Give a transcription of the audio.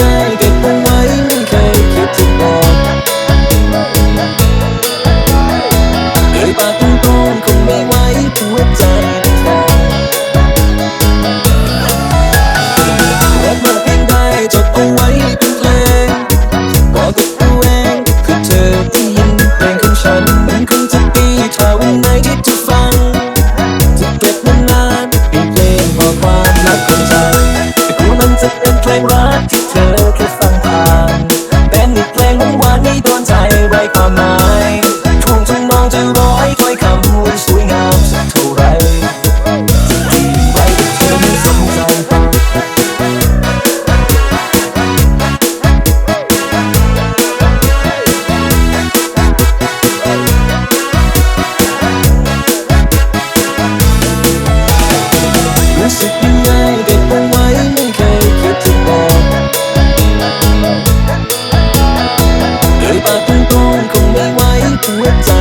ง่ายเก็บเอาไว้ไม่เคยคิดจะบอกเคยปากตรงๆคงไม่ไหวหัวใจรักมาเพีงใดจดเอาไว้เป็นเพลงบอกกับตัวเองคือเธอได้ยินเพลงขอฉันมันคงจะดีถ้าวันไหนที่เธฟังจะเก็บนานเป็นเพลงบอกความรักของเ我你。我。